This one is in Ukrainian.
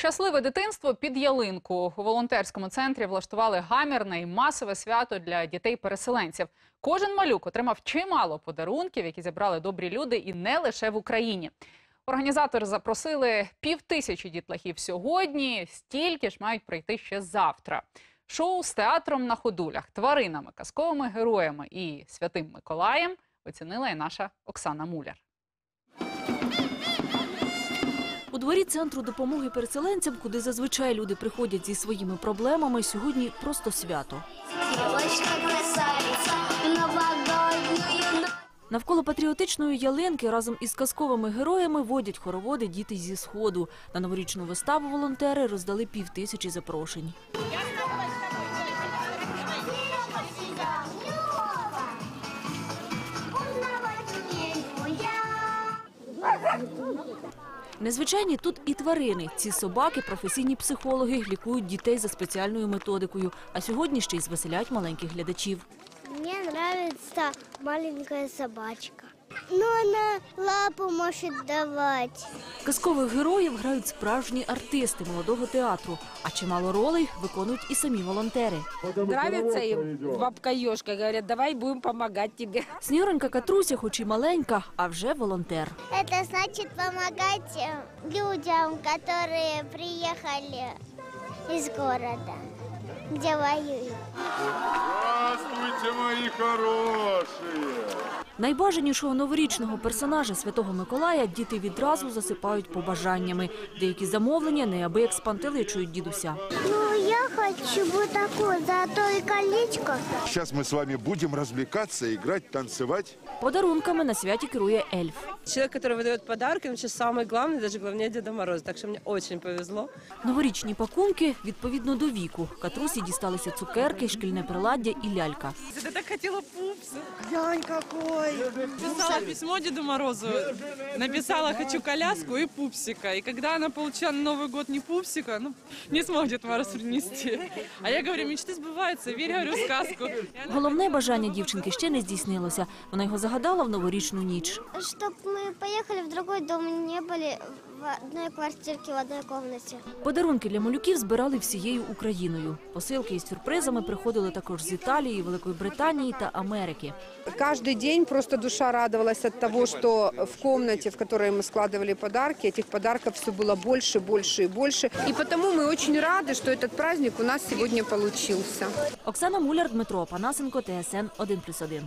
Щасливе дитинство під ялинку у волонтерському центрі влаштували гамірне і масове свято для дітей-переселенців. Кожен малюк отримав чимало подарунків, які зібрали добрі люди, і не лише в Україні. Організатори запросили півтисячі дітлахів сьогодні. Стільки ж мають прийти ще завтра. Шоу з театром на ходулях, тваринами, казковими героями і святим Миколаєм оцінила і наша Оксана Муляр. Дворі центру допомоги переселенцям, куди зазвичай люди приходять зі своїми проблемами, сьогодні просто свято. Навколо патріотичної ялинки разом із казковими героями водять хороводи діти зі сходу. На новорічну виставу волонтери роздали півтисячі запрошень. Незвичайні тут і тварини. Ці собаки, професійні психологи, лікують дітей за спеціальною методикою. А сьогодні ще й звеселять маленьких глядачів. Мені подобається маленька собачка. Но она лапу может давать. Казкових героїв грають справжні артисти молодого театру, а чимало ролей виконують і самі волонтери. Нравится им бабка Ёшка, говорят, давай будем помогать тебе. Снігуронька Катруся, хоч і маленька, а вже волонтер. Это значит помогать э, людям, которые приехали из города, где воюют. Здравствуйте, мои хорошие! Найбажанішого новорічного персонажа Святого Миколая діти відразу засипають побажаннями. Деякі замовлення неабияк спантеличують дідуся Ну, я хочу вот такое золотое колечко. Сейчас мы с вами будем развлекаться, играть, танцевать. Подарунками на святі керує ельф. Человек, который выдает подарки, он сейчас самый главный, даже главнее Деда Мороза. Так что мне очень повезло. Новорічні пакунки відповідно до віку. Катрусі дісталися цукерки, шкільне приладдя і лялька. Я так хотела пупса. Глянь какой! Писала письмо Деду Морозу, написала «хочу коляску» и пупсика. И когда она получила на Новый год не пупсика, ну, не смог Дед Мороз принести. А я говорю, мечты сбываются, верь, говорю, в сказку. И она Головне бажання дівчинки ще не здійснилося. Вона його загадала в новорічну ніч. Чтоб мы поехали в другой дом и не были в одной квартирке, в одной комнате. Подарунки для малюків збирали всією Україною. Посилки із сюрпризами приходили також з Італії, Великої Британії та Америки. Каждый день просто душа радовалась от того, что в комнате, в которой мы складывали подарки, этих подарков все было больше, больше и больше. И потому мы очень рады, что этот праздник у нас сегодня получился. Оксана Муляр, Дмитро Панасенко, ТСН 1+,1.